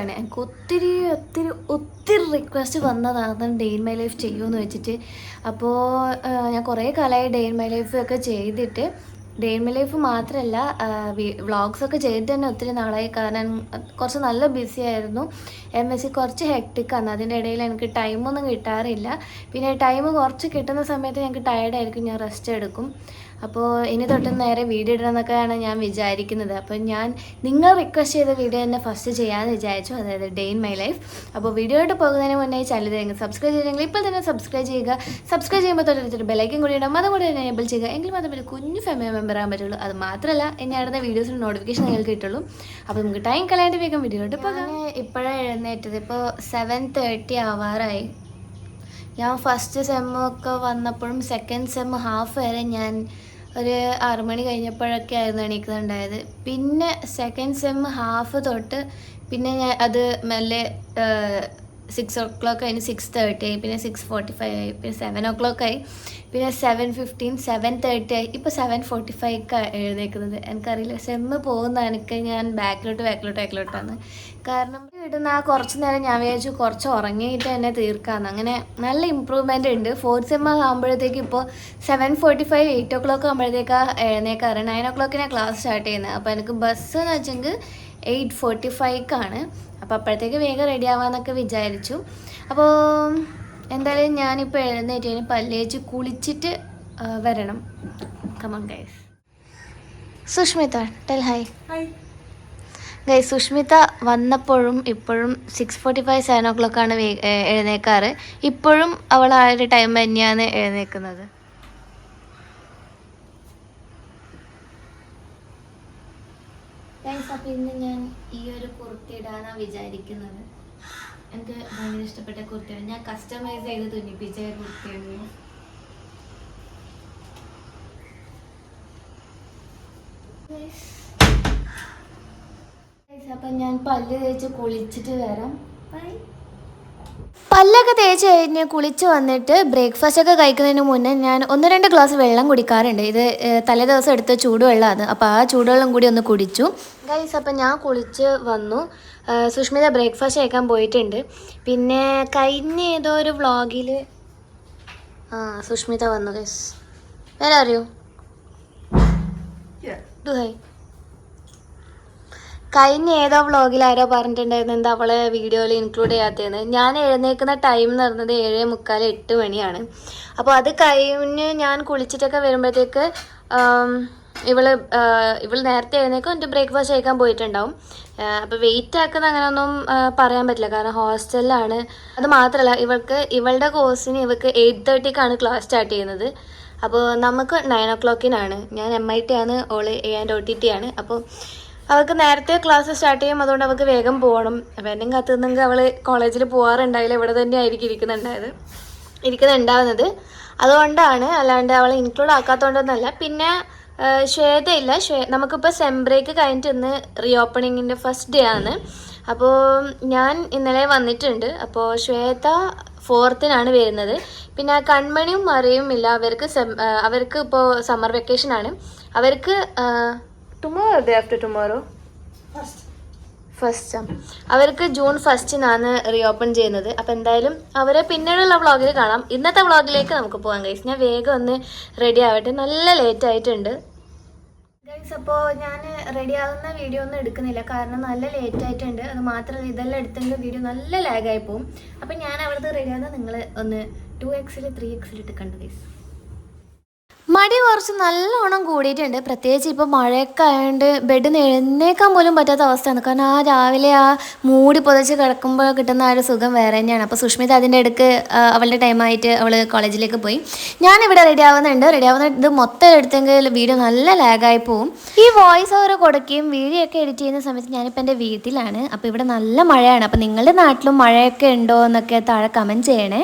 ആയിട്ടാണ് എനിക്ക് ഒത്തിരി ഒത്തിരി ഒത്തിരി റിക്വസ്റ്റ് വന്നതാണ്. ഡേ ഇൻ മൈ ലൈഫ് ചെയ്യുമെന്ന് വെച്ചിട്ട്. അപ്പോൾ ഞാൻ കുറേ കാലമായി ഡേ ഇൻ മൈ ലൈഫ് ഒക്കെ ചെയ്തിട്ട് ഡേ ഇൻ മൈ ലൈഫ് മാത്രമല്ല വ്ളോഗ്സ് ഒക്കെ ചെയ്തിട്ട് തന്നെ ഒത്തിരി നാളായി. കാരണം കുറച്ച് നല്ല ബിസി ആയിരുന്നു. എം എസ് സി കുറച്ച് ഹെക്ടിക്കാണ് അതിന്റെ ഇടയിൽ എനിക്ക് ടൈമൊന്നും കിട്ടാറില്ല. പിന്നെ ടൈം കുറച്ച് കിട്ടുന്ന സമയത്ത് ഞങ്ങൾക്ക് ടയർഡായിരിക്കും ഞാൻ റെസ്റ്റ് എടുക്കും. അപ്പോൾ ഇനി തൊട്ട് നേരെ വീഡിയോ ഇടണമെന്നൊക്കെയാണ് ഞാൻ വിചാരിക്കുന്നത്. അപ്പോൾ ഞാൻ നിങ്ങൾ റിക്വസ്റ്റ് ചെയ്ത വീഡിയോ തന്നെ ഫസ്റ്റ് ചെയ്യാമെന്ന് വിചാരിച്ചു. അതായത് ഡേ ഇൻ മൈ ലൈഫ് അപ്പോൾ വീഡിയോയിട്ട് പോകുന്നതിന് മുന്നേ ചാനൽ സബ്സ്ക്രൈബ് ചെയ്തെങ്കിൽ ഇപ്പോൾ തന്നെ സബ്സ്ക്രൈബ് ചെയ്യുക. സബ്സ്ക്രൈബ് ചെയ്യുമ്പോൾ തൊട്ടടുത്തൊരു ബെലൈക്കും കൂടി ഇടാം. അതും കൂടി തന്നെ എനേബിൾ ചെയ്യുക. എങ്കിൽ മാത്രമേ ഒരു കുഞ്ഞു ഫാമിലി മെമ്പർ ആകാൻ പറ്റുള്ളൂ. അത് മാത്രമല്ല ഇനി അടുത്ത വീഡിയോസിന് നോട്ടിഫിക്കേഷൻ നിങ്ങൾക്ക് കിട്ടുള്ളൂ. അപ്പോൾ നമുക്ക് ടൈം കളയാണ്ട് വേഗം വീഡിയോയിട്ട് പോകാം. ഇപ്പോഴാണ് എഴുന്നേറ്റത്. ഇപ്പോൾ സെവൻ തേർട്ടി ആവാറായി. ഞാൻ ഫസ്റ്റ് സെമ്മൊക്കെ വന്നപ്പോഴും സെക്കൻഡ് സെം ഹാഫ് വരെ ഞാൻ ഒരു ആറു മണി കഴിഞ്ഞപ്പോഴൊക്കെ ആയിരുന്നു എണീക്കുന്നുണ്ടായത്. പിന്നെ സെക്കൻഡ് സെം ഹാഫ് തൊട്ട് പിന്നെ ഞാൻ അത് മെല്ലെ സിക്സ് ഓ ക്ലോക്ക് കഴിഞ്ഞ് സിക്സ് തേർട്ടി ആയി പിന്നെ സിക്സ് ഫോർട്ടി ഫൈവ് ആയി പിന്നെ സെവൻ ഓ ക്ലോക്ക് ആയി പിന്നെ സെവൻ ഫിഫ്റ്റീൻ സെവൻ തേർട്ടി ആയി. ഇപ്പോൾ സെവൻ ഫോർട്ടി ഫൈവ് ഒക്കെ എഴുതേക്കുന്നത് എനിക്കറിയില്ല സെമ്മ് പോകുന്ന എനിക്ക് ഞാൻ ബാക്കിലോട്ട് ബാക്കിലോട്ട് ബാക്കിലോട്ടാണ് കാരണം ഇടുന്ന ആ കുറച്ച് നേരം ഞാൻ വിചാരിച്ചു കുറച്ച് ഉറങ്ങിയിട്ട് തന്നെ തീർക്കാമെന്ന് അങ്ങനെ നല്ല ഇമ്പ്രൂവ്മെന്റ് ഉണ്ട്. ഫോർത്ത് സെമ്മ ആകുമ്പോഴത്തേക്ക് ഇപ്പോൾ seven forty five eight o'clock ആകുമ്പോഴത്തേക്കാണ് എഴുന്നേക്കാറ് നയൻ ഓ ക്ലോക്കിനാണ് ക്ലാസ് സ്റ്റാർട്ട് ചെയ്യുന്നത്. അപ്പോൾ എനിക്ക് ബസ് എന്ന് വെച്ചെങ്കിൽ എയ്റ്റ് ഫോർട്ടി ഫൈவ்ക്കാണ് അപ്പോൾ അപ്പോഴത്തേക്ക് വേഗം റെഡി ആവാമെന്നൊക്കെ വിചാരിച്ചു. അപ്പോൾ എന്തായാലും ഞാനിപ്പോൾ എഴുന്നേറ്റ് പല്ലേച്ച് കുളിച്ചിട്ട് വരണം. Come on guys Sushmita tell hi guys Sushmita വന്നപ്പോഴും ഇപ്പോഴും സിക്സ് ഫോർട്ടി ഫൈവ് സെവൻ ഓ ക്ലോക്കാണ് എഴുന്നേക്കാറ്. ഇപ്പോഴും അവൾ ആ ഒരു ടൈം തന്നെയാണ് എഴുന്നേക്കുന്നത്. ഗൈസ് അപ്പോൾ ഇന്ന് ഞാൻ ഈ ഒരു ഇടാനാണ് വിചാരിക്കുന്നത്. എനിക്ക് ഭയങ്കര ഇഷ്ടപ്പെട്ട കുർത്തിയാണ്. ഞാൻ കസ്റ്റമൈസ് ചെയ്ത് തുന്നിപ്പിച്ച കുർത്തിയാണ്. അപ്പം ഞാൻ തേച്ച് കുളിച്ചിട്ട് വരാം. പല്ലൊക്കെ തേച്ച് കഴിഞ്ഞ് കുളിച്ച് വന്നിട്ട് ബ്രേക്ക്ഫാസ്റ്റ് ഒക്കെ കഴിക്കുന്നതിന് മുന്നേ ഞാൻ ഒന്ന് രണ്ട് ഗ്ലാസ് വെള്ളം കുടിക്കാറുണ്ട്. ഇത് തലേ ദിവസം എടുത്ത ചൂടുവെള്ളമാണ്. അപ്പോൾ ആ ചൂടുവെള്ളം കൂടി ഒന്ന് കുടിച്ചു. ഗൈസ് അപ്പം ഞാൻ കുളിച്ച് വന്നു. സുഷ്മിത ബ്രേക്ക്ഫാസ്റ്റ് കഴിക്കാൻ പോയിട്ടുണ്ട്. പിന്നെ കഴിഞ്ഞ ഏതോ ഒരു വ്ളോഗിൽ ആ സുഷ്മിത വന്നു ഗസ് വേറെ അറിയോ കഴിഞ്ഞ ഏതോ വ്ളോഗിൽ ആരോ പറഞ്ഞിട്ടുണ്ടായിരുന്നു എന്താ അവളെ വീഡിയോയിൽ ഇൻക്ലൂഡ് ചെയ്യാത്തതെന്ന്. ഞാൻ എഴുന്നേൽക്കുന്ന ടൈം എന്ന് പറഞ്ഞത് ഏഴ് മുക്കാൽ എട്ട് മണിയാണ്. അപ്പോൾ അത് കഴിഞ്ഞ് ഞാൻ കുളിച്ചിട്ടൊക്കെ വരുമ്പോഴത്തേക്ക് ഇവൾ ഇവൾ നേരത്തെ എഴുന്നേക്കും എന്നിട്ട് ബ്രേക്ക്ഫാസ്റ്റ് കഴിക്കാൻ പോയിട്ടുണ്ടാവും. അപ്പോൾ വെയിറ്റ് ആക്കുന്ന അങ്ങനെയൊന്നും പറയാൻ പറ്റില്ല. കാരണം ഹോസ്റ്റലിലാണ്. അത് മാത്രമല്ല ഇവൾക്ക് ഇവളുടെ കോഴ്സിന് ഇവൾക്ക് എയ്റ്റ് തേർട്ടിക്കാണ് ക്ലാസ് സ്റ്റാർട്ട് ചെയ്യുന്നത്. അപ്പോൾ നമുക്ക് നയൻ ഒ ക്ലോക്കിനാണ് ഞാൻ എം ഐ ടി ആണ് all A and O T T ആണ്. അപ്പോൾ അവൾക്ക് നേരത്തെ ക്ലാസ് സ്റ്റാർട്ട് ചെയ്യും അതുകൊണ്ട് അവൾക്ക് വേഗം പോകണം. അപ്പോൾ എന്നെ കത്തുന്നെങ്കിൽ അവൾ കോളേജിൽ പോകാറുണ്ടായില്ല ഇവിടെ തന്നെ ആയിരിക്കും ഇരിക്കുന്നുണ്ടായത്. ഇരിക്കുന്നുണ്ടാവുന്നത്. അതുകൊണ്ടാണ് അല്ലാണ്ട് അവളെ ഇൻക്ലൂഡ് ആക്കാത്തതുകൊണ്ടൊന്നല്ല പിന്നെ ശ്വേതയില്ല. ശ്വേ നമുക്കിപ്പോൾ സെം ബ്രേക്ക് കഴിഞ്ഞിട്ട് ഇന്ന് റീ ഓപ്പണിങ്ങിന്റെ ഫസ്റ്റ് ഡേ ആണ്. അപ്പോൾ ഞാൻ ഇന്നലെ വന്നിട്ടുണ്ട്. അപ്പോൾ ശ്വേത ഫോർത്തിനാണ് വരുന്നത്. പിന്നെ കൺമണിയും മറിയും ഇല്ല. അവർക്ക് സെം അവർക്ക് ഇപ്പോൾ സമ്മർ വെക്കേഷൻ ആണ്. അവർക്ക് tomorrow day after tomorrow first അവർക്ക് ജൂൺ ഫസ്റ്റിനാണ് റീ ഓപ്പൺ ചെയ്യുന്നത്. അപ്പം എന്തായാലും അവരെ പിന്നീടുള്ള വ്ളോഗിൽ കാണാം. ഇന്നത്തെ വ്ളോഗിലേക്ക് നമുക്ക് പോകാം ഗൈസ് ഞാൻ വേഗം ഒന്ന് റെഡി ആവട്ടെ. നല്ല ലേറ്റ് ആയിട്ടുണ്ട്. ഗൈസ് അപ്പോൾ ഞാൻ റെഡി ആകുന്ന വീഡിയോ ഒന്നും എടുക്കുന്നില്ല. കാരണം നല്ല ലേറ്റ് ആയിട്ടുണ്ട്. അത് മാത്രമല്ല ഇതെല്ലാം എടുത്തെങ്കിൽ വീഡിയോ നല്ല ലാഗായി പോകും അപ്പം ഞാൻ അവിടുത്തെ റെഡി നിങ്ങൾ ഒന്ന് ടു എക്സിൽ ത്രീ എക്സിൽ ഇട്ട് ഗൈസ് മടി കുറച്ച് നല്ലോണം കൂടിയിട്ടുണ്ട്. പ്രത്യേകിച്ച് ഇപ്പോൾ മഴയൊക്കെ ആയതുകൊണ്ട് ബെഡ് എഴുന്നേക്കാൻ പോലും പറ്റാത്ത അവസ്ഥയാണ്. കാരണം ആ രാവിലെ ആ മൂടി പുതച്ച് കിടക്കുമ്പോൾ കിട്ടുന്ന ആ ഒരു സുഖം വേറെ തന്നെയാണ്. അപ്പോൾ സുഷ്മിത അതിന്റെ ഇടയ്ക്ക് ആ, അവളുടെ ടൈമായിട്ട് അവൾ കോളേജിലേക്ക് പോയി. ഞാനിവിടെ റെഡി ആവുന്നുണ്ട്. റെഡി ആവുന്ന ഇത് മൊത്തം എടുത്തെങ്കിൽ വീഡിയോ നല്ല ലാഗായി പോവും. ഈ വോയിസ് ഓവർ കൊടുക്കുകയും വീഡിയോ ഒക്കെ എഡിറ്റ് ചെയ്യുന്ന സമയത്ത് ഞാനിപ്പോൾ എന്റെ വീട്ടിലാണ്. അപ്പോൾ ഇവിടെ നല്ല മഴയാണ്. അപ്പോൾ നിങ്ങളുടെ നാട്ടിലും മഴയൊക്കെ ഉണ്ടോ എന്നൊക്കെ താഴെ കമന്റ് ചെയ്യണേ.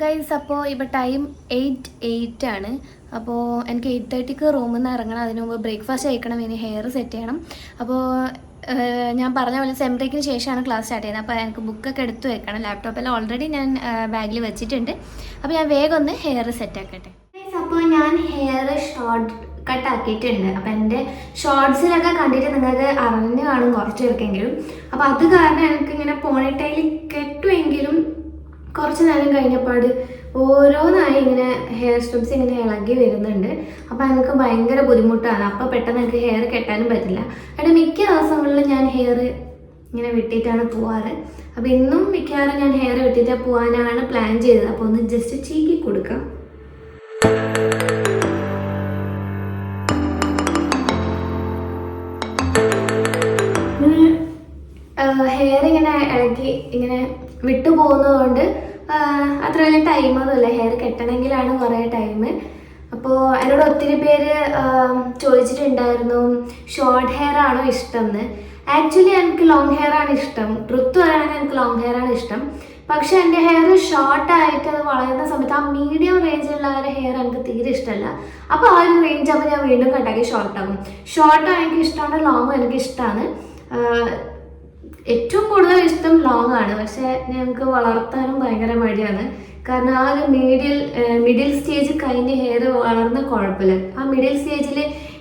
ഗൈസ് അപ്പോൾ ഇപ്പോൾ ടൈം എയ്റ്റ് എയ്റ്റ് ആണ്. അപ്പോൾ എനിക്ക് എയ്റ്റ് തേർട്ടിക്ക് റൂമിൽ നിന്ന് ഇറങ്ങണം. അതിന് മുമ്പ് ബ്രേക്ക്ഫാസ്റ്റ് കഴിക്കണം. ഇനി ഹെയർ സെറ്റ് ചെയ്യണം. അപ്പോൾ ഞാൻ പറഞ്ഞ പോലെ സെം ബ്രേക്കിന് ശേഷമാണ് ക്ലാസ് സ്റ്റാർട്ട് ചെയ്യുന്നത്. അപ്പോൾ എനിക്ക് ബുക്കൊക്കെ എടുത്ത് വെക്കണം. ലാപ്ടോപ്പെല്ലാം ഓൾറെഡി ഞാൻ ബാഗിൽ വെച്ചിട്ടുണ്ട്. അപ്പോൾ ഞാൻ വേഗം ഒന്ന് ഹെയർ സെറ്റ് ആക്കട്ടെ. അപ്പോൾ ഞാൻ ഹെയർ ഷോർട്ട് കട്ട് ആക്കിയിട്ടുണ്ട്. അപ്പം എന്റെ ഷോർട്സിലൊക്കെ കണ്ടിട്ട് നിങ്ങൾക്ക് അറിഞ്ഞു കാണും കുറച്ച് പേർക്കെങ്കിലും. അപ്പോൾ അത് കാരണം എനിക്ക് ഇങ്ങനെ പോണിട്ടയിൽ കെട്ടുമെങ്കിലും കുറച്ച് നേരം കഴിഞ്ഞപ്പാട് ഓരോന്നായി ഇങ്ങനെ ഹെയർ സ്ട്രിപ്സ് ഇങ്ങനെ ഇളകി വരുന്നുണ്ട്. അപ്പം എനിക്ക് ഭയങ്കര ബുദ്ധിമുട്ടാണ്. അപ്പോൾ പെട്ടെന്ന് എനിക്ക് ഹെയർ കെട്ടാനും പറ്റില്ല. എന്നിട്ട് മിക്ക ദിവസങ്ങളിലും ഞാൻ ഹെയർ ഇങ്ങനെ വെട്ടിയിട്ടാണ് പോവാറ്. അപ്പോൾ ഇന്നും മിക്കവാറും ഞാൻ ഹെയർ വെട്ടിയിട്ട് പോകാനാണ് പ്ലാൻ ചെയ്തത്. അപ്പോൾ ഒന്ന് ജസ്റ്റ് ചീക്കി കൊടുക്കാം. ഹെയർ ഇങ്ങനെ ഇളക്കി ഇങ്ങനെ വിട്ടു പോകുന്നതുകൊണ്ട് അത്ര വലിയ ടൈമൊന്നുമില്ല ഹെയർ കെട്ടണമെങ്കിലാണ് കുറേ ടൈം അപ്പോൾ എന്നോട് ഒത്തിരി പേര് ചോദിച്ചിട്ടുണ്ടായിരുന്നു ഷോർട്ട് ഹെയർ ആണോ ഇഷ്ടം എന്ന് ആക്ച്വലി എനിക്ക് ലോങ് ഹെയർ ആണ് ഇഷ്ടം. ട്രുത്ത് പറയുകയാണെങ്കിൽ എനിക്ക് ലോങ് ഹെയർ ആണ് ഇഷ്ടം. പക്ഷെ എന്റെ ഹെയർ ഷോർട്ട് ആയിട്ട് അത് വളരുന്ന സമയത്ത് ആ മീഡിയം റേഞ്ചിലുള്ള ഒരു ഹെയർ എനിക്ക് തീരെ ഇഷ്ടമല്ല. അപ്പോൾ ആ ഒരു റേഞ്ച് ആകുമ്പോൾ ഞാൻ വീണ്ടും കട്ടാക്കി ഷോർട്ടാകും ഷോർട്ടും എനിക്ക് ഇഷ്ടമാണ് ലോങ്ങും എനിക്ക് ഇഷ്ടമാണ്. ഏറ്റവും കൂടുതൽ ഇഷ്ടം ലോങ് ആണ്. പക്ഷെ ഞങ്ങൾക്ക് വളർത്താനും ഭയങ്കര മടിയാണ്. കാരണം ആ ഒരു മീഡിയൽ മിഡിൽ സ്റ്റേജ് കഴിഞ്ഞ് ഹെയർ വളർന്ന കുഴപ്പമില്ല. ആ മിഡിൽ സ്റ്റേജിൽ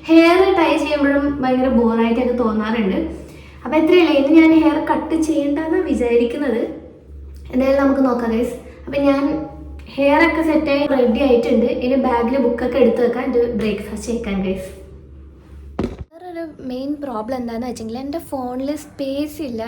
ഹെയർ ടൈ ചെയ്യുമ്പോഴും ഭയങ്കര ബോറായിട്ടൊക്കെ തോന്നാറുണ്ട്. അപ്പോൾ എത്രയല്ലേ ഇനി ഞാൻ ഹെയർ കട്ട് ചെയ്യേണ്ടെന്നാണ് വിചാരിക്കുന്നത്. എന്തായാലും നമുക്ക് നോക്കാം ഗൈസ് അപ്പം ഞാൻ ഹെയർ ഒക്കെ സെറ്റായി റെഡി ആയിട്ടുണ്ട്. ഇനി ബാഗിൽ ബുക്കൊക്കെ എടുത്ത് വെക്കാം. എന്റെ ബ്രേക്ക്ഫാസ്റ്റ് കഴിക്കാൻ ഗൈസ് വേറൊരു മെയിൻ പ്രോബ്ലം എന്താണെന്ന് വെച്ചെങ്കിൽ എന്റെ ഫോണിൽ സ്പേസ് ഇല്ല.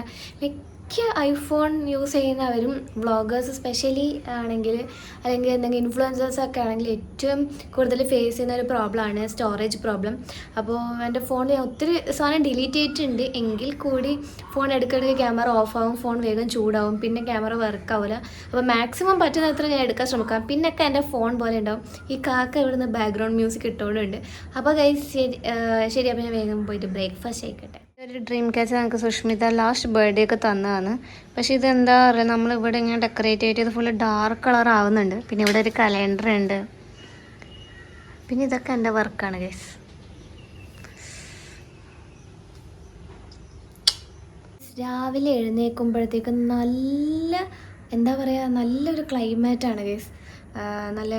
മിക്ക ഐഫോൺ യൂസ് ചെയ്യുന്നവരും വ്ളോഗേഴ്സ് സ്പെഷ്യലി ആണെങ്കിൽ അല്ലെങ്കിൽ എന്തെങ്കിലും ഇൻഫ്ലുവൻസേഴ്സ് ഒക്കെ ആണെങ്കിൽ ഏറ്റവും കൂടുതൽ ഫേസ് ചെയ്യുന്ന ഒരു പ്രോബ്ലമാണ് സ്റ്റോറേജ് പ്രോബ്ലം അപ്പോൾ എന്റെ ഫോണിൽ ഞാൻ ഒത്തിരി സാധനം ഡിലീറ്റ് ചെയ്തിട്ടുണ്ട്. എങ്കിൽ കൂടി ഫോൺ എടുക്കിടയ്ക്ക് ക്യാമറ ഓഫ് ആവും ഫോൺ വേഗം ചൂടാവും പിന്നെ ക്യാമറ വർക്ക് ആവില്ല അപ്പോൾ മാക്സിമം പറ്റുന്നത്ര ഞാൻ എടുക്കാൻ ശ്രമിക്കാം. പിന്നൊക്കെ എന്റെ ഫോൺ പോലെ ഉണ്ടാവും. ഈ കാക്ക ഇവിടുന്ന് ബാക്ക്ഗ്രൗണ്ട് മ്യൂസിക് ഇട്ടുകൊണ്ടുണ്ട് അപ്പോൾ കൈ ശരി ശരി അപ്പോൾ ഞാൻ വേഗം പോയിട്ട് ബ്രേക്ക്ഫാസ്റ്റ് കഴിക്കട്ടെ ഒരു ഡ്രീം ക്യാച്ച് നമുക്ക് സുഷ്മിത ലാസ്റ്റ് ബർത്ത്ഡേ ഒക്കെ തന്നതാണ്. പക്ഷേ ഇത് എന്താ പറയുക നമ്മൾ ഇവിടെ ഇങ്ങനെ ഡെക്കറേറ്റ് ചെയ്ത് ഫുള്ള് ഡാർക്ക് കളർ ആവുന്നുണ്ട്. പിന്നെ ഇവിടെ ഒരു കലണ്ടർ ഉണ്ട്. പിന്നെ ഇതൊക്കെ എന്റെ വർക്കാണ് ഗൈസ് രാവിലെ എഴുന്നേൽക്കുമ്പോഴത്തേക്കും നല്ല എന്താ പറയുക നല്ലൊരു ക്ലൈമറ്റാണ് ഗൈസ് നല്ല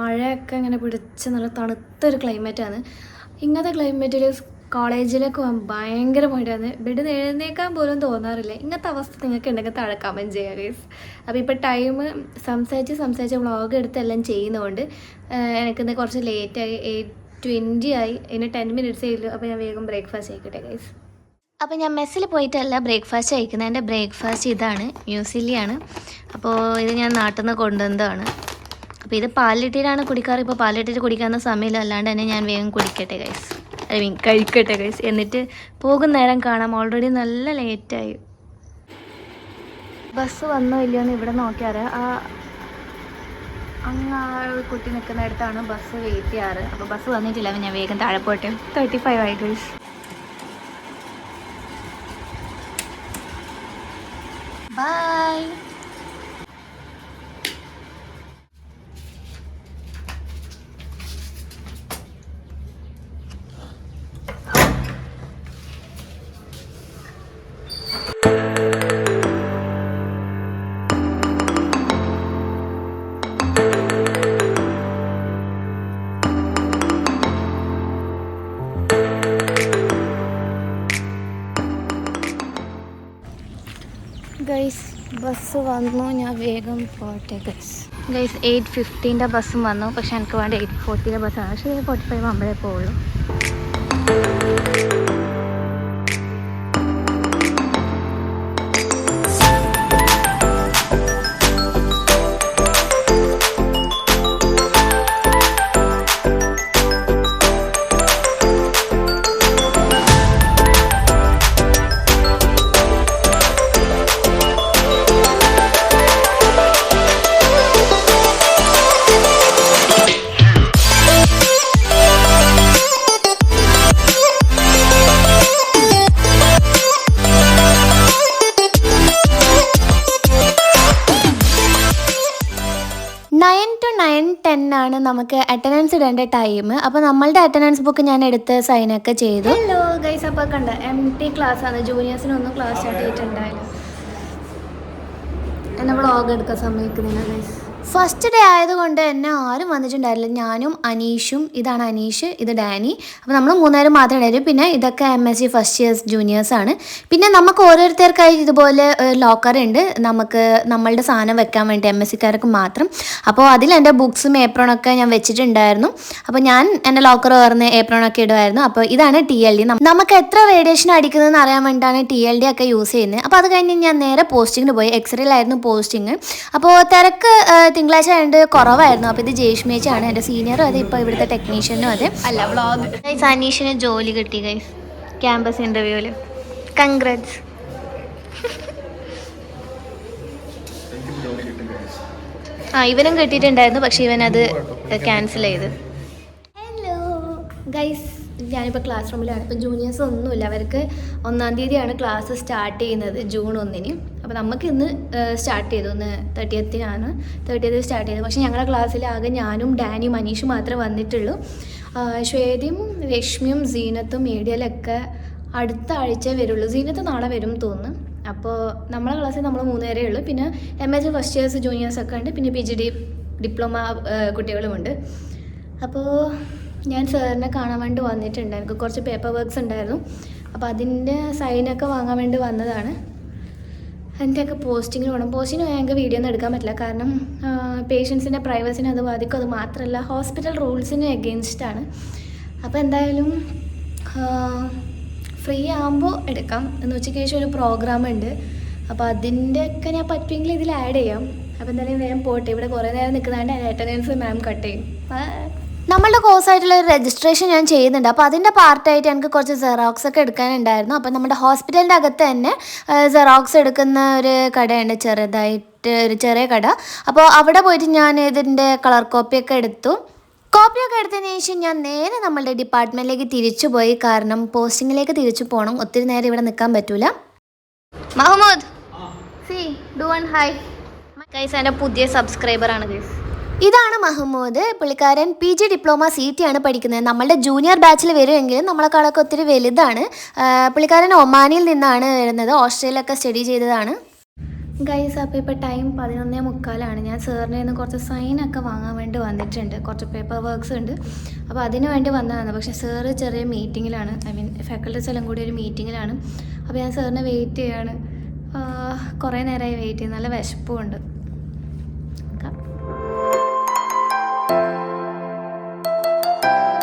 മഴയൊക്കെ ഇങ്ങനെ പിടിച്ച് നല്ല തണുത്തൊരു ക്ലൈമറ്റാണ് ഇങ്ങനത്തെ ക്ലൈമറ്റിൽ കോളേജിലൊക്കെ പോകാൻ ഭയങ്കര മടിയാണ്. ബെഡ് എഴുന്നേക്കാൻ പോലും തോന്നാറില്ല. ഇങ്ങനത്തെ അവസ്ഥ നിങ്ങൾക്ക് ഉണ്ടെങ്കിൽ താഴെ കമന്റ് ചെയ്യുക ഗൈസ് അപ്പോൾ ഇപ്പോൾ ടൈം സംസാരിച്ച് സംസാരിച്ച് വ്ളോഗ് എടുത്ത് എല്ലാം ചെയ്യുന്നതുകൊണ്ട് എനിക്കിന്ന് കുറച്ച് ലേറ്റായി എയ്റ്റ് ട്വന്റി ആയി. ഇനി ടെൻ മിനിറ്റ്സ് ആയില്ലോ അപ്പോൾ ഞാൻ വേഗം ബ്രേക്ക്ഫാസ്റ്റ് ആയിക്കട്ടെ ഗൈസ് അപ്പോൾ ഞാൻ മെസ്സിൽ പോയിട്ടല്ല ബ്രേക്ക്ഫാസ്റ്റ് കഴിക്കുന്നത് എന്റെ ബ്രേക്ക്ഫാസ്റ്റ് ഇതാണ് മ്യൂസിലിയാണ് അപ്പോൾ ഇത് ഞാൻ നാട്ടിൽ നിന്ന് കൊണ്ടുവന്നതാണ്. അപ്പോൾ ഇത് പാലിട്ടിട്ടാണ് കുടിക്കാറ്. ഇപ്പോൾ പാലിട്ടിട്ട് കുടിക്കാവുന്ന സമയമില്ല. അല്ലാണ്ട് തന്നെ ഞാൻ വേഗം കുടിക്കട്ടെ ഗൈസ് ഐ മീൻ കഴിക്കട്ടെ ഗൈസ് എന്നിട്ട് പോകുന്ന നേരം കാണാം. ഓൾറെഡി നല്ല ലേറ്റായി ബസ് വന്നോ ഇല്ലയോ എന്ന് ഇവിടെ നോക്കിയാറ്. ആ അങ്ങ് ആ കുട്ടി നിൽക്കുന്നിടത്താണ് ബസ് വെയിറ്റ് ചെയ്യാറ്. അപ്പോൾ ബസ് വന്നിട്ടില്ല ഞാൻ വേഗം താഴെ പോട്ടെ. തേർട്ടി ഫൈവ് ആയി ഗൈസ് ഗൈസ് ബസ് വന്നു. ഞാൻ വേഗം പോട്ടെ ഗൈസ് ഗൈസ് എയ്റ്റ് ഫിഫ്റ്റീന്റെ ബസ്സും വന്നു. പക്ഷെ എനിക്ക് വേണ്ട എയ്റ്റ് ഫോർട്ടീന്റെ ബസ്സാണ് പക്ഷേ ഫോർട്ടി ഫൈവ് ആകുമ്പോഴേ പോവുള്ളൂ. നയൻ ടെൻ ആണ് നമുക്ക് അറ്റൻഡൻസ് ഇടേണ്ട ടൈം അപ്പോൾ നമ്മളുടെ അറ്റൻഡൻസ് ബുക്ക് ഞാൻ എടുത്ത് ഒക്കെ ചെയ്തു. ഹലോ ഗൈസ് അപ്പോൾ കണ്ട എം ടി ക്ലാസ് ആണ് ജൂനിയേഴ്സിനൊന്നും ക്ലാസ് സ്റ്റാർട്ട് ചെയ്തിട്ടുണ്ടായില്ല. എന്നെ വ്ളോഗ് എടുക്കാൻ സമ്മതിക്കുന്നില്ല ഗൈസ് ഫസ്റ്റ് ഡേ ആയതുകൊണ്ട് തന്നെ ആരും വന്നിട്ടുണ്ടായിരുന്നില്ല ഞാനും അനീഷും ഇതാണ് അനീഷ് ഇത് ഡാനി. അപ്പോൾ നമ്മൾ മൂന്നുപേരും മാത്രമേ ഉണ്ടായിരുന്നു പിന്നെ ഇതൊക്കെ M S C first years juniors ആണ്. പിന്നെ നമുക്ക് ഓരോരുത്തർക്കായി ഇതുപോലെ ലോക്കർ ഉണ്ട്. നമുക്ക് നമ്മളുടെ സാധനം വെക്കാൻ വേണ്ടി എം എസ് സിക്കാർക്ക് മാത്രം. അപ്പോൾ അതിൽ എന്റെ ബുക്സും ഏപ്രണൊക്കെ ഞാൻ വെച്ചിട്ടുണ്ടായിരുന്നു. അപ്പോൾ ഞാൻ എന്റെ ലോക്കർ തുറന്ന് ഏപ്രണൊക്കെ ഇടുമായിരുന്നു. അപ്പോൾ ഇതാണ് ടി എൽ ഡി നമുക്ക് എത്ര റേഡിയേഷൻ അടിക്കുന്നതെന്ന് അറിയാൻ വേണ്ടിയിട്ടാണ് ടി എൽ ഡി ഒക്കെ യൂസ് ചെയ്യുന്നത്. അപ്പോൾ അത് കഴിഞ്ഞ് ഞാൻ നേരെ പോസ്റ്റിങ്ങിന് പോയി. എക്സ്റേയിലായിരുന്നു പോസ്റ്റിങ് അപ്പോൾ തിരക്ക് തിങ്കളാഴ്ച ആയതുകൊണ്ട് കുറവായിരുന്നു. അപ്പോൾ ഇത് ജേഷ്മേച്ചാണ് എന്റെ സീനിയറും അതെ ഇപ്പോൾ ഇവിടുത്തെ ടെക്നീഷ്യനും അതെ. അല്ല വ്ളോഗ് അനീഷിന് ജോലി കിട്ടി ഗൈസ് ക്യാമ്പസ് ഇന്റർവ്യൂവിൽ കൺഗ്രാറ്റ്സ് ആ ഇവനും കിട്ടിയിട്ടുണ്ടായിരുന്നു പക്ഷെ ഇവൻ അത് ക്യാൻസൽ ചെയ്ത്. ഹലോ ഗൈസ് ഞാനിപ്പോൾ ക്ലാസ് റൂമിലാണ് ഇപ്പോൾ ജൂനിയേഴ്സ് ഒന്നുമില്ല. അവർക്ക് ഒന്നാം തീയതിയാണ് ക്ലാസ് സ്റ്റാർട്ട് ചെയ്യുന്നത് ജൂൺ ഒന്നിന്. അപ്പോൾ നമുക്ക് ഇന്ന് സ്റ്റാർട്ട് ചെയ്തു. ഒന്ന് തേർട്ടിയത്തിനാണ് തേർട്ടിയത്ത് സ്റ്റാർട്ട് ചെയ്തത് പക്ഷേ ഞങ്ങളുടെ ക്ലാസ്സിൽ ആകെ ഞാനും ഡാനിയും മനീഷും മാത്രമേ വന്നിട്ടുള്ളൂ. ശ്വേതയും രശ്മിയും സീനത്തും മീഡിയയിലൊക്കെ അടുത്ത ആഴ്ച വരുള്ളൂ. സീനത്ത് നാളെ വരും തോന്നുന്നു. അപ്പോൾ നമ്മളെ ക്ലാസ്സിൽ നമ്മൾ മൂന്ന് പേരേ ഉള്ളൂ. പിന്നെ M H first years juniors ഒക്കെ ഉണ്ട്. പിന്നെ പി ജി ഡി ഡിപ്ലോമ കുട്ടികളുമുണ്ട്. അപ്പോൾ ഞാൻ സാറിനെ കാണാൻ വേണ്ടി വന്നിട്ടുണ്ട്. എനിക്ക് കുറച്ച് പേപ്പർ വർക്ക്സ് ഉണ്ടായിരുന്നു. അപ്പോൾ അതിന്റെ സൈനൊക്കെ വാങ്ങാൻ വേണ്ടി വന്നതാണ്. അതിന്റെയൊക്കെ പോസ്റ്റിങ്ങിന് വേണം. പോസ്റ്റിങ്ങിന് പോയാൽ ഞങ്ങൾക്ക് വീഡിയോ ഒന്നും എടുക്കാൻ പറ്റില്ല. കാരണം പേഷ്യൻസിന്റെ പ്രൈവസിനെ അത് ബാധിക്കും. അത് മാത്രമല്ല ഹോസ്പിറ്റൽ റൂൾസിന് എഗെയിൻസ്റ്റാണ് അപ്പോൾ എന്തായാലും ഫ്രീ ആകുമ്പോൾ എടുക്കാം. എന്ന് ഉച്ചയ്ക്ക് ശേഷം ഒരു പ്രോഗ്രാം ഉണ്ട്. അപ്പോൾ അതിന്റെയൊക്കെ ഞാൻ പറ്റുമെങ്കിൽ ഇതിൽ ആഡ് ചെയ്യാം. അപ്പോൾ എന്തായാലും വേഗം പോട്ടെ. ഇവിടെ കുറേ നേരം നിൽക്കുന്നതുകൊണ്ട് അറ്റൻഡൻസ് മാം കട്ട് ചെയ്യും. നമ്മളുടെ കോഴ്സായിട്ടുള്ള ഒരു രജിസ്ട്രേഷൻ ഞാൻ ചെയ്യുന്നുണ്ട്. അപ്പോൾ അതിന്റെ പാർട്ടായിട്ട് എനിക്ക് കുറച്ച് സെറോക്സ് ഒക്കെ എടുക്കാനുണ്ടായിരുന്നു. അപ്പോൾ നമ്മുടെ ഹോസ്പിറ്റലിന്റെ അകത്ത് തന്നെ സെറോക്സ് എടുക്കുന്ന ഒരു കടയുണ്ട്. ചെറുതായിട്ട് ഒരു ചെറിയ കട. അപ്പോൾ അവിടെ പോയിട്ട് ഞാൻ ഇതിന്റെ കളർ കോപ്പിയൊക്കെ എടുത്തു. കോപ്പിയൊക്കെ എടുത്തതിന് ശേഷം ഞാൻ നേരെ നമ്മളുടെ ഡിപ്പാർട്ട്മെന്റിലേക്ക് തിരിച്ചു പോയി. കാരണം പോസ്റ്റിങ്ങിലേക്ക് തിരിച്ചു പോകണം ഒത്തിരി നേരം ഇവിടെ നിൽക്കാൻ പറ്റൂല. Muhammad C do one hi guys എന്റെ പുതിയ സബ്സ്ക്രൈബറാണ് ഗൈസ് ഇതാണ് മഹമ്മൂദ്. പുള്ളിക്കാരൻ P G diploma C T ആണ് പഠിക്കുന്നത്. നമ്മളുടെ ജൂനിയർ ബാച്ചിൽ വരുമെങ്കിലും നമ്മളെക്കാളൊക്കെ ഒത്തിരി വലുതാണ്. പുള്ളിക്കാരൻ ഒമാനിയിൽ നിന്നാണ് വരുന്നത്. ഓസ്ട്രേലിയൊക്കെ സ്റ്റഡി ചെയ്തതാണ്. ഗൈസ് അപ്പോൾ ഇപ്പോൾ ടൈം പതിനൊന്നേ മുക്കാലാണ്. ഞാൻ സാറിന്റെ നിന്ന് കുറച്ച് സൈനൊക്കെ വാങ്ങാൻ വേണ്ടി വന്നിട്ടുണ്ട്. കുറച്ച് പേപ്പർ വർക്ക്സ് ഉണ്ട്. അപ്പോൾ അതിന് വേണ്ടി വന്നതാണ്. പക്ഷേ സാറ് ചെറിയ മീറ്റിങ്ങിലാണ് ഐ മീൻ ഫാക്കൽറ്റീസ് എല്ലാം കൂടി ഒരു മീറ്റിങ്ങിലാണ് അപ്പോൾ ഞാൻ സാറിനെ വെയിറ്റ് ചെയ്യാണ്. കുറേ നേരമായി വെയിറ്റ് ചെയ്യുന്ന നല്ല വിശപ്പും ഉണ്ട്. ഹായ്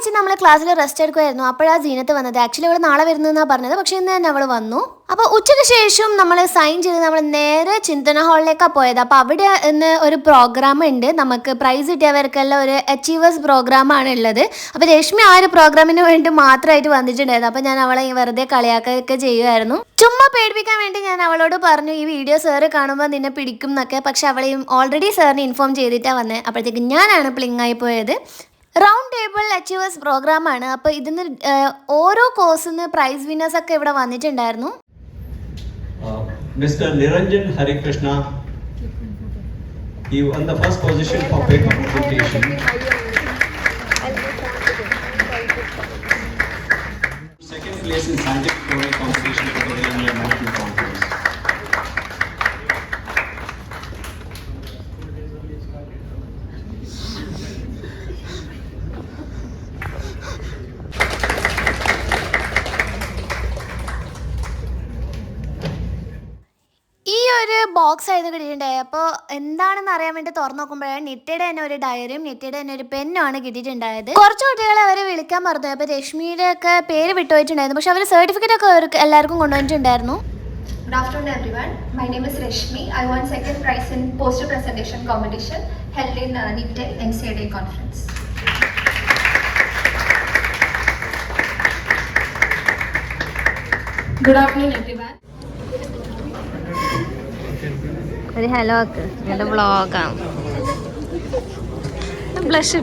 കഴിച്ച് നമ്മൾ ക്ലാസ്സിൽ റെസ്റ്റ് എടുക്കുമായിരുന്നു അപ്പോഴാണ് സീനത്ത് വന്നത്. ആക്ച്വലി അവൾ നാളെ വരുന്നതെന്നാണ് പറഞ്ഞത്. പക്ഷേ ഇന്ന് തന്നെ അവൾ വന്നു. അപ്പോൾ ഉച്ചയ്ക്ക് ശേഷം നമ്മൾ സൈൻ ചെയ്ത് നമ്മൾ നേരെ ചിന്തന ഹാളിലേക്കാണ് പോയത്. അപ്പോൾ അവിടെ ഇന്ന് ഒരു പ്രോഗ്രാം ഉണ്ട്. നമുക്ക് പ്രൈസ് കിട്ടിയവർക്കെല്ലാം ഒരു അച്ചീവേഴ്സ് പ്രോഗ്രാമാണ് ഉള്ളത് അപ്പോൾ രശ്മി ആ ഒരു പ്രോഗ്രാമിന് വേണ്ടി മാത്രമായിട്ട് വന്നിട്ടുണ്ടായിരുന്നു. അപ്പോൾ ഞാൻ അവളെ വെറുതെ കളിയാക്കുകയൊക്കെ ചെയ്യുമായിരുന്നു ചുമ്മാ പേടിപ്പിക്കാൻ വേണ്ടി ഞാൻ അവളോട് പറഞ്ഞു ഈ വീഡിയോ സാറ് കാണുമ്പോൾ നിന്നെ പിടിക്കും എന്നൊക്കെ. പക്ഷെ അവളെയും ഓൾറെഡി സാറിന് ഇൻഫോം ചെയ്തിട്ടാണ് വന്നത് അപ്പോഴത്തേക്ക് ഞാനാണ് പ്ലിങ്ങായി പോയത്. റൗണ്ട് ടേബിൾ അച്ചീവേഴ്സ് പ്രോഗ്രാം ആണ്. അപ്പോൾ ഇതിന് ഓരോ കോഴ്സിൽ നിന്ന് പ്രൈസ് വിന്നേഴ്സ് ഒക്കെ ഇവിടെ വന്നിട്ടുണ്ടായിരുന്നു. Mister Niranjan Harikrishna you won the first position for paper presentation second place in scientific competition for ആയിരുന്നു കിട്ടിയിട്ടുണ്ടായി അപ്പോൾ എന്താണെന്ന് അറിയാൻ വേണ്ടി തുറന്നു നോക്കുമ്പോഴാണ് നിറ്റയുടെ തന്നെ ഒരു ഡയറിയും നിറ്റയുടെ തന്നെ ഒരു പെന്നും ആണ് കിട്ടിയിട്ടുണ്ടായത് കുറച്ച് കുട്ടികളെ അവരെ വിളിക്കാൻ മറന്നു അപ്പോൾ രശ്മിയുടെ ഒക്കെ പേര് വിട്ടുപോയിട്ടുണ്ടായിരുന്നു പക്ഷെ അവർ സർട്ടിഫിക്കറ്റ് ഒക്കെ അവർക്ക് എല്ലാവർക്കും കൊണ്ടുവന്നിട്ടുണ്ടായിരുന്നു Good afternoon, everyone. My name is Rashmi. I won second prize in poster presentation competition held in uh, NITE NCAA conference. Good afternoon, everyone. ഒരു ഹലോ ആക്ക് എന്റെ വ്ളോഗാണ് ബ്ലഷ്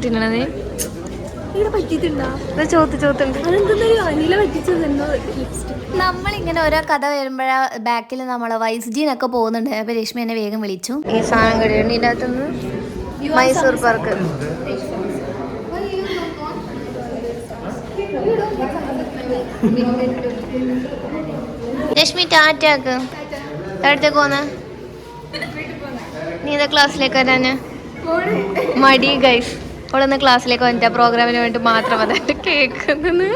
ലിപ്സ്റ്റിക് നമ്മളിങ്ങനെ ഓരോ കഥ വരുമ്പോഴാ ബാക്കിൽ നമ്മളെ വൈസ് ജീനൊക്കെ പോകുന്നുണ്ട്. അപ്പൊ രശ്മി എന്നെ വേഗം വിളിച്ചു. ഈ സാധനം കഴിയുണ്ട് ഇതിന്റെ അകത്തുനിന്ന് മൈസൂർ പാർക്ക് രശ്മി ടാറ്റാക്ക് എവിടത്തേക്ക് പോന്ന? നീ എന്താ ക്ലാസ്സിലേക്ക് വരാന് മടി ഗൈസ് അവളൊന്ന് ക്ലാസ്സിലേക്ക് വന്നിട്ട് പ്രോഗ്രാമിന് വേണ്ടി മാത്രം അതായത് കേൾക്കുന്നു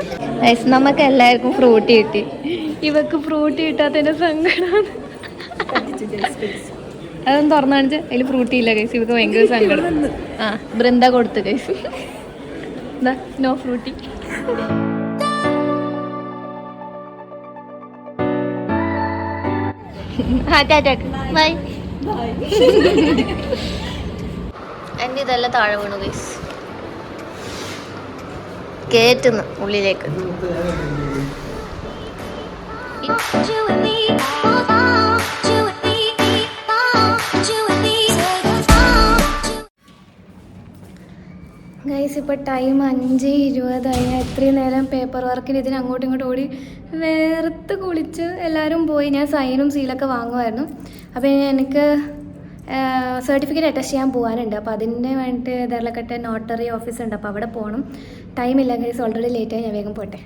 ഗൈസ് നമുക്ക് എല്ലാവർക്കും ഫ്രൂട്ടി കിട്ടി. ഇവക്ക് ഫ്രൂട്ടി കിട്ടാത്തതിന്റെ സങ്കടമാണ് അതൊന്ന് തുറന്നു കാണിച്ച് അതിൽ ഫ്രൂട്ടി ഇല്ല ഗൈസ് ഇവക്ക് ഭയങ്കര സങ്കടം. ആ ബൃന്ദ കൊടുത്ത് ഗൈസ് എന്താ നോ ഫ്രൂട്ടി ആ ടാറ്റാക്ക് ബൈ എന്റെ ഇതെല്ലാം താഴെ വീണു ഗൈസ് കേറ്റുന്നു ഉള്ളിലേക്ക്. ഗൈസ് ഇപ്പോൾ ടൈം അഞ്ച് ഇരുപതായി. ഞാൻ ഇത്രയും നേരം പേപ്പർ വർക്കിന് ഇതിന് അങ്ങോട്ടും ഇങ്ങോട്ടും ഓടി വേർത്ത് കുളിച്ച് എല്ലാവരും പോയി. ഞാൻ സൈനും സീലൊക്കെ വാങ്ങുമായിരുന്നു. അപ്പോൾ എനിക്ക് സർട്ടിഫിക്കറ്റ് അറ്റസ്റ്റ് ചെയ്യാൻ പോകാനുണ്ട് അപ്പോൾ അതിന് വേണ്ടിയിട്ട് ദേർലക്കട്ടെ നോട്ടറി ഓഫീസ് ഉണ്ട്. അപ്പോൾ അവിടെ പോകണം ടൈമില്ല ഗൈസ് ഓൾറെഡി ലേറ്റായി ഞാൻ വേഗം പോട്ടെ.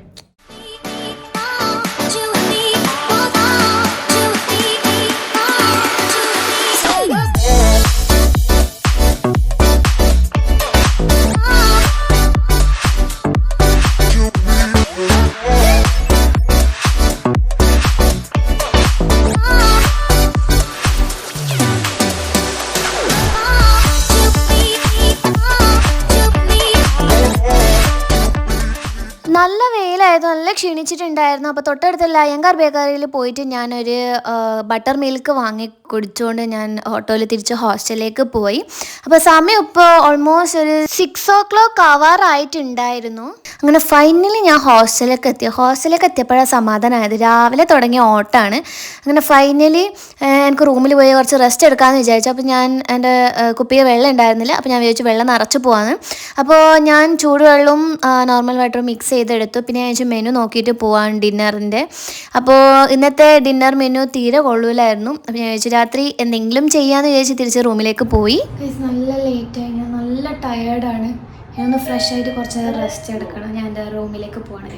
നല്ല വെയിലായിരുന്നു നല്ല ക്ഷീണിച്ചിട്ടുണ്ടായിരുന്നു. അപ്പോൾ തൊട്ടടുത്തുള്ള അയ്യങ്കാർ ബേക്കറിയിൽ പോയിട്ട് ഞാനൊരു ബട്ടർ മിൽക്ക് വാങ്ങി കുടിച്ചുകൊണ്ട് ഞാൻ ഓട്ടോയിൽ തിരിച്ച് ഹോസ്റ്റലിലേക്ക് പോയി. അപ്പോൾ സമയം ഇപ്പോൾ ഓൾമോസ്റ്റ് ഒരു സിക്സ് ഓ ക്ലോക്ക് ആവാറായിട്ടുണ്ടായിരുന്നു. അങ്ങനെ ഫൈനലി ഞാൻ ഹോസ്റ്റലിലേക്ക് എത്തി. ഹോസ്റ്റലിലേക്ക് എത്തിയപ്പോഴാണ് സമാധാനമായത്. രാവിലെ തുടങ്ങിയ ഓട്ടാണ്. അങ്ങനെ ഫൈനലി എനിക്ക് റൂമിൽ പോയി കുറച്ച് റെസ്റ്റ് എടുക്കാമെന്ന് വിചാരിച്ചു. അപ്പോൾ ഞാൻ എന്റെ കുപ്പിയിൽ വെള്ളം ഉണ്ടായിരുന്നില്ല. അപ്പോൾ ഞാൻ വിചാരിച്ചു വെള്ളം നിറച്ച് പോവാന്ന്. അപ്പോൾ ഞാൻ ചൂടുവെള്ളവും നോർമൽ വാട്ടറും മിക്സ് ചെയ്തെടുത്തു. പിന്നെ വിചാരിച്ചു മെനു നോക്കിയിട്ട് പോവാൻ ഡിന്നറിന്റെ അപ്പോൾ ഇന്നത്തെ ഡിന്നർ മെനു തീരെ കൊള്ളൂലായിരുന്നു. അപ്പോൾ ഞാൻ വിചാരിച്ചു രാത്രി എന്തെങ്കിലും ചെയ്യാമെന്ന് വിചാരിച്ച് തിരിച്ച് റൂമിലേക്ക് പോയി. നല്ല ലേറ്റായി ഞാൻ നല്ല ടയേർഡാണ് ഞാനൊന്ന് ഫ്രഷ് ആയിട്ട് കുറച്ച് റെസ്റ്റ് എടുക്കണം. ഞാൻ എന്റെ റൂമിലേക്ക് പോകണം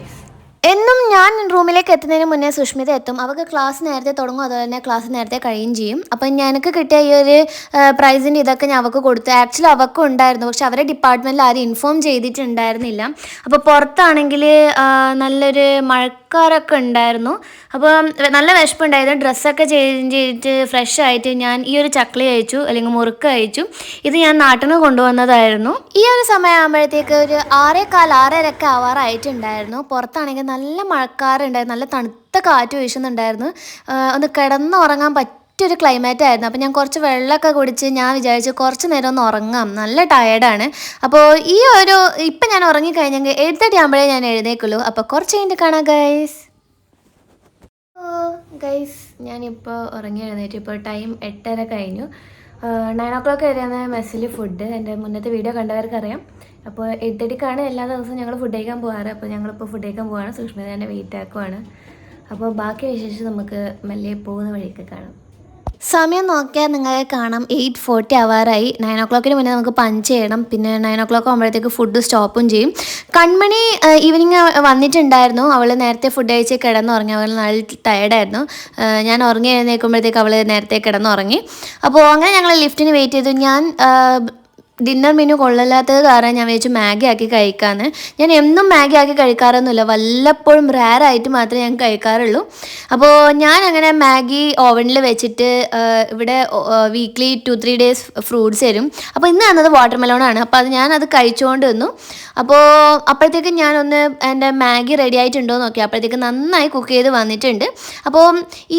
എന്നും ഞാൻ റൂമിലേക്ക് എത്തുന്നതിന് മുന്നേ സുഷ്മിത എത്തും. അവൾക്ക് ക്ലാസ് നേരത്തെ തുടങ്ങും അതുപോലെ തന്നെ ക്ലാസ് നേരത്തെ കഴിയും ചെയ്യും. അപ്പം ഞാനൊക്കെ കിട്ടിയ ഈ ഒരു പ്രൈസിന്റെ ഇതൊക്കെ ഞാൻ അവൾക്ക് കൊടുത്തു. ആക്ച്വലി അവൾക്കും ഉണ്ടായിരുന്നു. പക്ഷെ അവരെ ഡിപ്പാർട്ട്മെന്റിൽ ആരും ഇൻഫോം ചെയ്തിട്ടുണ്ടായിരുന്നില്ല. അപ്പോൾ പുറത്താണെങ്കിൽ നല്ലൊരു മഴക്കാരൊക്കെ ഉണ്ടായിരുന്നു. അപ്പോൾ നല്ല വിശപ്പുണ്ടായിരുന്നു. ഡ്രസ്സൊക്കെ ചേഞ്ച് ചെയ്തിട്ട് ഫ്രഷ് ആയിട്ട് ഞാൻ ഈ ഒരു ചക്ലി കഴിച്ചു അല്ലെങ്കിൽ മുറുക്ക് കഴിച്ചു. ഇത് ഞാൻ നാട്ടിൽ നിന്ന് കൊണ്ടുവന്നതായിരുന്നു. ഈ ഒരു സമയമാകുമ്പോഴത്തേക്ക് ഒരു ആറേകാൽ ആറരയൊക്കെ ആവാറായിട്ടുണ്ടായിരുന്നു. പുറത്താണെങ്കിൽ നല്ല മഴക്കാറുണ്ടായിരുന്നു. നല്ല തണുത്ത കാറ്റ് വീശുന്നുണ്ടായിരുന്നു. ഒന്ന് കിടന്നുറങ്ങാൻ പറ്റിയൊരു ക്ലൈമറ്റ് ആയിരുന്നു. അപ്പോൾ ഞാൻ കുറച്ച് വെള്ളമൊക്കെ കുടിച്ച് ഞാൻ വിചാരിച്ചു കുറച്ച് നേരം ഒന്ന് ഉറങ്ങാം. നല്ല ടയേർഡാണ് അപ്പോൾ ഈ ഒരു ഇപ്പം ഞാൻ ഉറങ്ങിക്കഴിഞ്ഞെങ്കിൽ എഴുത്തടി ആകുമ്പോഴേ ഞാൻ എഴുന്നേക്കുള്ളൂ. അപ്പോൾ കുറച്ച് കഴിഞ്ഞിട്ട് കാണാം ഗൈസ് ഓ ഗൈസ് ഞാനിപ്പോൾ ഉറങ്ങി എഴുന്നേറ്റ്. ഇപ്പോൾ ടൈം എട്ടര കഴിഞ്ഞു. നയൻ ഓ ക്ലോക്ക് വരെയാണ് മെസ്സിൽ ഫുഡ് എന്റെ മുന്നത്തെ വീഡിയോ കണ്ടവർക്കറിയാം. അപ്പോൾ എയ്റ്റ് എല്ലാ ദിവസവും ഞങ്ങൾ ഫുഡ് കഴിക്കാൻ പോകാറ് അപ്പോൾ ഞങ്ങളിപ്പോൾ ഫുഡ് കഴിക്കാൻ പോവാണ്. സുഷ്മിത തന്നെ വെയിറ്റ് ആക്കുവാണ്. അപ്പോൾ ബാക്കി വിശേഷം നമുക്ക് മെല്ലെ പോകുന്ന വഴിയൊക്കെ കാണാം. സമയം നോക്കിയാൽ നിങ്ങൾക്ക് കാണാം. എയ്റ്റ് ഫോർട്ടി അവറായി നയൻ ഓ ക്ലോക്കിന് മുന്നേ നമുക്ക് പഞ്ച് ചെയ്യണം. പിന്നെ നയൻ ഓ ക്ലോക്ക് ആകുമ്പോഴത്തേക്ക് ഫുഡ് സ്റ്റോപ്പും ചെയ്യും. കൺമണി ഈവനിങ് വന്നിട്ടുണ്ടായിരുന്നു. അവൾ നേരത്തെ ഫുഡ് കഴിച്ച് കിടന്നുറങ്ങി. അവൾ നല്ല ടയർഡായിരുന്നു ഞാൻ ഉറങ്ങി എഴുന്നേൽക്കുമ്പോഴത്തേക്ക് അവൾ നേരത്തെ കിടന്നുറങ്ങി. അപ്പോൾ അങ്ങനെ ഞങ്ങൾ ലിഫ്റ്റിന് വെയിറ്റ് ചെയ്തു. ഞാൻ ഡിന്നർ മെനു കൊള്ളില്ലാത്തത് കാരണം ഞാൻ വെച്ച് മാഗി ആക്കി കഴിക്കാമെന്ന് ഞാൻ എന്നും മാഗി ആക്കി കഴിക്കാറൊന്നുമില്ല. വല്ലപ്പോഴും റയറായിട്ട് മാത്രമേ ഞാൻ കഴിക്കാറുള്ളൂ. അപ്പോൾ ഞാൻ അങ്ങനെ മാഗി ഓവനിൽ വെച്ചിട്ട് ഇവിടെ weekly two three days fruits തരും. അപ്പോൾ ഇന്ന് തന്നത് വാട്ടർ മെലോണാണ് അപ്പോൾ അത് ഞാനത് കഴിച്ചുകൊണ്ട് വന്നു. അപ്പോൾ അപ്പോഴത്തേക്ക് ഞാനൊന്ന് എന്റെ മാഗി റെഡി ആയിട്ടുണ്ടോ എന്ന് നോക്കി. അപ്പോഴത്തേക്ക് നന്നായി കുക്ക് ചെയ്ത് വന്നിട്ടുണ്ട്. അപ്പോൾ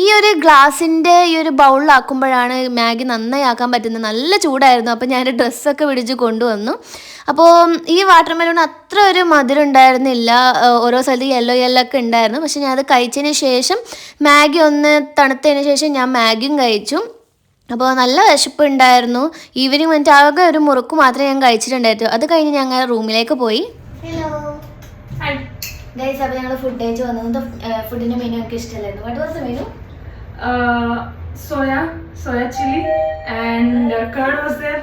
ഈ ഒരു ഗ്ലാസിന്റെ ഈ ഒരു ബൗളിലാക്കുമ്പോഴാണ് മാഗി നന്നായി ആക്കാൻ പറ്റുന്നത്. നല്ല ചൂടായിരുന്നു. അപ്പോൾ ഞാൻ ഡ്രസ്സൊക്കെ പിടിച്ച് കൊണ്ടുവന്നു. അപ്പോൾ ഈ വാട്ടർ മെലോൺ അത്ര ഒരു മധുരം ഉണ്ടായിരുന്നില്ല. ഓരോ സ്ഥലത്ത് യെല്ലോ യെല്ലോ ഒക്കെ ഉണ്ടായിരുന്നു. പക്ഷെ ഞാൻ അത് കഴിച്ചതിന് ശേഷം മാഗി ഒന്ന് തണുത്തതിന് ശേഷം ഞാൻ മാഗിയും കഴിച്ചു. അപ്പോൾ നല്ല വിശപ്പ് ഉണ്ടായിരുന്നു. ഈവനിങ് വന്നിട്ട് ആകെ ഒരു മുറുക്ക് മാത്രമേ ഞാൻ കഴിച്ചിട്ടുണ്ടായിരുന്നു അത് കഴിഞ്ഞ് ഞങ്ങൾ റൂമിലേക്ക് പോയി. ഹലോ ഗൈസ് അപ്പോൾ ഞങ്ങൾ ഫുഡ് കഴിച്ച് വന്നത് ഫുഡിന്റെ മെനു എനിക്ക് ഇഷ്ടമല്ലായിരുന്നു. What was the menu soya soya chilli and curd was curd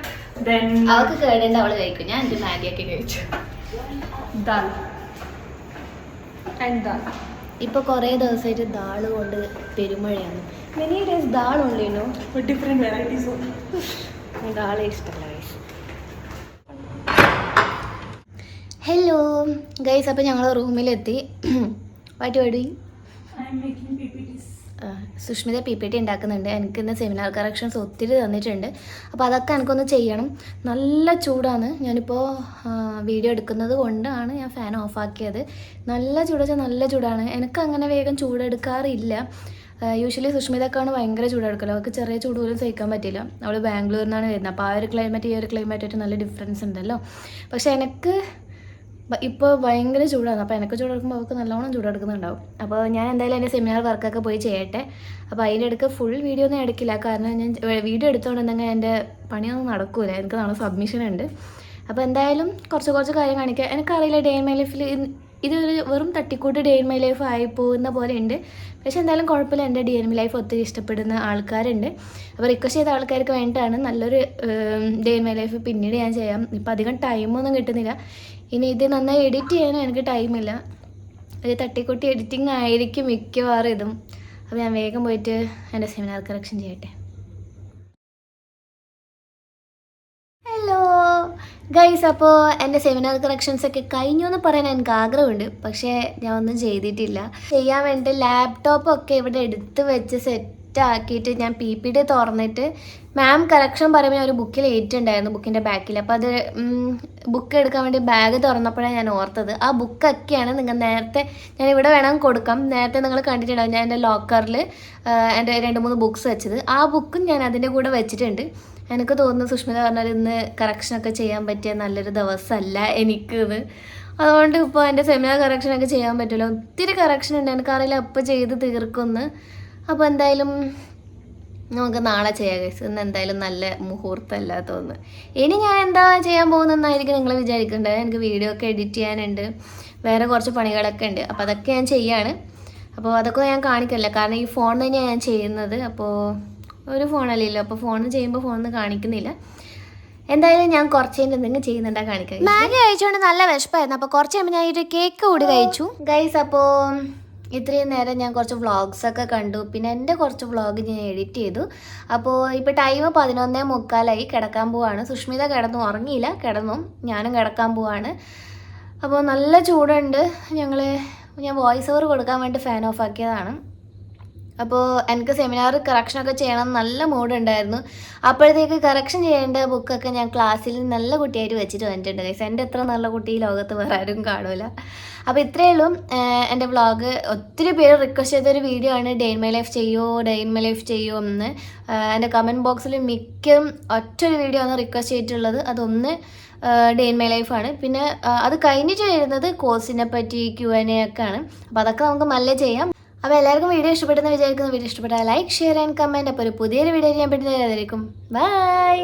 അവൾക്ക് കേടേണ്ട അവൾ കഴിക്കും. ഞാൻ എന്റെ മാഗിയൊക്കെ കഴിച്ചു. ഇപ്പൊ കുറേ ദിവസമായിട്ട് ദാൾ കൊണ്ട് പെരുമഴയാണ്. മെനി ഡേയ്സ് ദാൾ ഉള്ളേനു varieties of. ദാളെ ഇഷ്ടമല്ല ഹലോ ഗൈസ് അപ്പോൾ ഞങ്ങൾ റൂമിലെത്തി. വാട്ടി വാടി സുഷ്മിത പി പി ടി ഉണ്ടാക്കുന്നുണ്ട്. എനിക്ക് ഇന്ന് സെമിനാർ കറക്ഷൻസ് ഒത്തിരി തന്നിട്ടുണ്ട്. അപ്പോൾ അതൊക്കെ എനിക്കൊന്ന് ചെയ്യണം. നല്ല ചൂടാണ്. ഞാനിപ്പോൾ വീഡിയോ എടുക്കുന്നത് കൊണ്ടാണ് ഞാൻ ഫാൻ ഓഫാക്കിയത് നല്ല ചൂട് വെച്ചാൽ നല്ല ചൂടാണ്. എനിക്ക് അങ്ങനെ വേഗം ചൂടെടുക്കാറില്ല. യൂഷ്വലി സുഷ്മിതക്കാണ് ഭയങ്കര ചൂടെടുക്കൽ. അവൾക്ക് ചെറിയ ചൂട് പോലും സഹിക്കാൻ പറ്റില്ല. അവൾ ബാംഗ്ലൂരിൽ നിന്നാണ് വരുന്നത്. അപ്പോൾ ആ ഒരു ക്ലൈമറ്റ് ഈ ഒരു ക്ലൈമറ്റായിട്ട് നല്ല ഡിഫറൻസ് ഉണ്ടല്ലോ. പക്ഷേ എനിക്ക് ഇപ്പോൾ ഭയങ്കര ചൂടാണ്. അപ്പോൾ എനിക്ക് ചൂടെടുക്കുമ്പോൾ അവൾക്ക് നല്ലോണം ചൂടെടുക്കുന്നുണ്ടാവും. അപ്പോൾ ഞാൻ എന്തായാലും എന്റെ സെമിനാർ വർക്കൊക്കെ പോയി ചെയ്യട്ടെ. അപ്പോൾ അതിലെടുക്ക് ഫുൾ വീഡിയോ ഒന്നും എടുക്കില്ല. കാരണം ഞാൻ വീഡിയോ എടുത്തുകൊണ്ടെങ്കിൽ എന്റെ പണിയൊന്നും നടക്കൂല. എനിക്ക് നാളെ സബ്മിഷൻ ഉണ്ട്. അപ്പോൾ എന്തായാലും കുറച്ച് കുറച്ച് കാര്യം കാണിക്കുക എനിക്കറിയില്ല ഡേ ഇൻ മൈ ലൈഫിൽ ഇതൊരു വെറും തട്ടിക്കൂട്ട് ഡേ ഇൻ മൈ ലൈഫ് ആയി പോകുന്ന പോലെ ഉണ്ട്. പക്ഷേ എന്തായാലും കുഴപ്പമില്ല. എന്റെ ഡി എൻ ലൈഫ് ഒത്തിരി ഇഷ്ടപ്പെടുന്ന ആൾക്കാരുണ്ട്. അപ്പോൾ റിക്വസ്റ്റ് ചെയ്ത ആൾക്കാർക്ക് വേണ്ടിയിട്ടാണ് നല്ലൊരു ഡേ ഇൻ മൈ ലൈഫ് പിന്നീട് ഞാൻ ചെയ്യാം. ഇപ്പം അധികം ടൈമൊന്നും കിട്ടുന്നില്ല. ഇനി ഇത് നന്നായി എഡിറ്റ് ചെയ്യാനും എനിക്ക് ടൈമില്ല. ഒരു തട്ടിക്കൂട്ടി എഡിറ്റിംഗ് ആയിരിക്കും മിക്കവാറും ഇതും. അപ്പോൾ ഞാൻ വേഗം പോയിട്ട് എന്റെ സെമിനാർ കറക്ഷൻ ചെയ്യട്ടെ. ഹലോ ഗൈസ് അപ്പോൾ എന്റെ സെമിനാർ കറക്ഷൻസ് ഒക്കെ കഴിഞ്ഞു എന്ന് പറയാൻ എനിക്ക് ആഗ്രഹമുണ്ട്. പക്ഷേ ഞാൻ ഒന്നും ചെയ്തിട്ടില്ല. ചെയ്യാൻ വേണ്ടി ലാപ്ടോപ്പൊക്കെ ഇവിടെ എടുത്ത് വെച്ച് സെറ്റ് ആക്കിയിട്ട് ഞാൻ പി പി ഡി തുറന്നിട്ട് മാം കളക്ഷൻ പറയുമ്പോൾ ഒരു ബുക്കിൽ ഏറ്റുണ്ടായിരുന്നു ബുക്കിന്റെ ബാക്കിൽ. അപ്പോൾ അത് ബുക്ക് എടുക്കാൻ വേണ്ടി ബാഗ് തുറന്നപ്പോഴാണ് ഞാൻ ഓർത്തത്. ആ ബുക്കൊക്കെയാണ് നിങ്ങൾ നേരത്തെ ഞാൻ ഇവിടെ വേണം കൊടുക്കാം. നേരത്തെ നിങ്ങൾ കണ്ടിട്ടുണ്ടാവും ഞാൻ എന്റെ ലോക്കറിൽ എന്റെ രണ്ട് മൂന്ന് ബുക്ക്സ് വെച്ചത്. ആ ബുക്കും ഞാൻ അതിന്റെ കൂടെ വെച്ചിട്ടുണ്ട്. എനിക്ക് തോന്നുന്നു സുഷ്മിത പറഞ്ഞാൽ ഇന്ന് കറക്ഷനൊക്കെ ചെയ്യാൻ പറ്റിയ നല്ലൊരു ദിവസമല്ല എനിക്കിത്. അതുകൊണ്ട് ഇപ്പോൾ എന്റെ സെമിനാർ കറക്ഷനൊക്കെ ചെയ്യാൻ പറ്റുമല്ലോ ഒത്തിരി കറക്ഷൻ ഉണ്ട്. എനിക്കറിയില്ല എപ്പോൾ ചെയ്ത് തീർക്കുമെന്ന്. അപ്പോൾ എന്തായാലും നമുക്ക് നാളെ ചെയ്യാം ഗൈസ് ഇന്ന് എന്തായാലും നല്ല മുഹൂർത്തമല്ല തോന്നുന്നു. ഇനി ഞാൻ എന്താ ചെയ്യാൻ പോകുന്നതെന്നായിരിക്കും നിങ്ങൾ വിചാരിക്കേണ്ടത് എനിക്ക് വീഡിയോ ഒക്കെ എഡിറ്റ് ചെയ്യാനുണ്ട്. വേറെ കുറച്ച് പണികളൊക്കെ ഉണ്ട്. അപ്പോൾ അതൊക്കെ ഞാൻ ചെയ്യാണ്. അപ്പോൾ അതൊക്കെ ഞാൻ കാണിക്കില്ല. കാരണം ഈ ഫോൺ തന്നെയാണ് ഞാൻ ചെയ്യുന്നത്. അപ്പോൾ ഒരു ഫോണല്ലല്ലോ അപ്പോൾ ഫോൺ ചെയ്യുമ്പോൾ ഫോണിൽ കാണിക്കുന്നില്ല. എന്തായാലും ഞാൻ കുറച്ച് കഴിഞ്ഞ് എന്തെങ്കിലും ചെയ്യുന്നുണ്ടാ കാണിക്കാം മാഗി കഴിച്ചുകൊണ്ട് നല്ല വിശപ്പായിരുന്നു. അപ്പോൾ കുറച്ച് കഴിയുമ്പോൾ ഞാൻ ഒരു കേക്ക് കൂടി കഴിച്ചു. ഗൈസ് അപ്പോൾ ഇത്രയും നേരം ഞാൻ കുറച്ച് വ്ളോഗ്സ് ഒക്കെ കണ്ടു. പിന്നെ എന്റെ കുറച്ച് വ്ളോഗ് ഞാൻ എഡിറ്റ് ചെയ്തു. അപ്പോൾ ഇപ്പോൾ ടൈം പതിനൊന്നേ മുക്കാലായി കിടക്കാൻ പോവാണ്. സുഷ്മിത കിടന്നു ഉറങ്ങിയില്ല. കിടന്നു ഞാനും കിടക്കാൻ പോവാണ്. അപ്പോൾ നല്ല ചൂടുണ്ട്. ഞങ്ങൾ ഞാൻ വോയിസ് ഓവർ കൊടുക്കാൻ വേണ്ടി ഫാൻ ഓഫ് ആക്കിയതാണ്. അപ്പോൾ എനിക്ക് സെമിനാർ കറക്ഷനൊക്കെ ചെയ്യണം നല്ല മൂഡുണ്ടായിരുന്നു അപ്പോഴത്തേക്ക് കറക്ഷൻ ചെയ്യേണ്ട ബുക്കൊക്കെ ഞാൻ ക്ലാസ്സിൽ നല്ല കുട്ടിയായിട്ട് വെച്ചിട്ട് വന്നിട്ടുണ്ട് ഗൈസ് എന്റെ എത്ര നല്ല കുട്ടി ഈ ലോകത്ത് വേറെ ആരും കാണൂല. അപ്പോൾ ഇത്രയേ ഉള്ളൂ. എന്റെ വ്ളോഗ് ഒത്തിരി പേര് റിക്വസ്റ്റ് ചെയ്തൊരു വീഡിയോ ആണ്. ഡെയിൻ മൈ ലൈഫ് ചെയ്യോ ഡെയിൻ മൈ ലൈഫ് ചെയ്യോ എന്ന്. എന്റെ കമന്റ് ബോക്സിൽ മിക്കും ഒറ്റൊരു വീഡിയോ ആണ് റിക്വസ്റ്റ് ചെയ്തിട്ടുള്ളത്. അതൊന്ന് ഡേ ഇൻ മൈ ലൈഫാണ് പിന്നെ അത് കഴിഞ്ഞിട്ട് വരുന്നത് കോഴ്സിനെ പറ്റി ക്യു എൻ എ ഒക്കെ ആണ്. അപ്പോൾ അതൊക്കെ നമുക്ക് നല്ല ചെയ്യാം. അപ്പോൾ എല്ലാവർക്കും വീഡിയോ ഇഷ്ടപ്പെട്ടെന്ന് വിചാരിക്കുന്നു. വീഡിയോ ഇഷ്ടപ്പെട്ടാൽ ലൈക്ക് ഷെയർ ആൻഡ് കമന്റ് അപ്പോൾ ഒരു പുതിയൊരു വീഡിയോ ഞാൻ പെട്ടെന്ന് ബൈ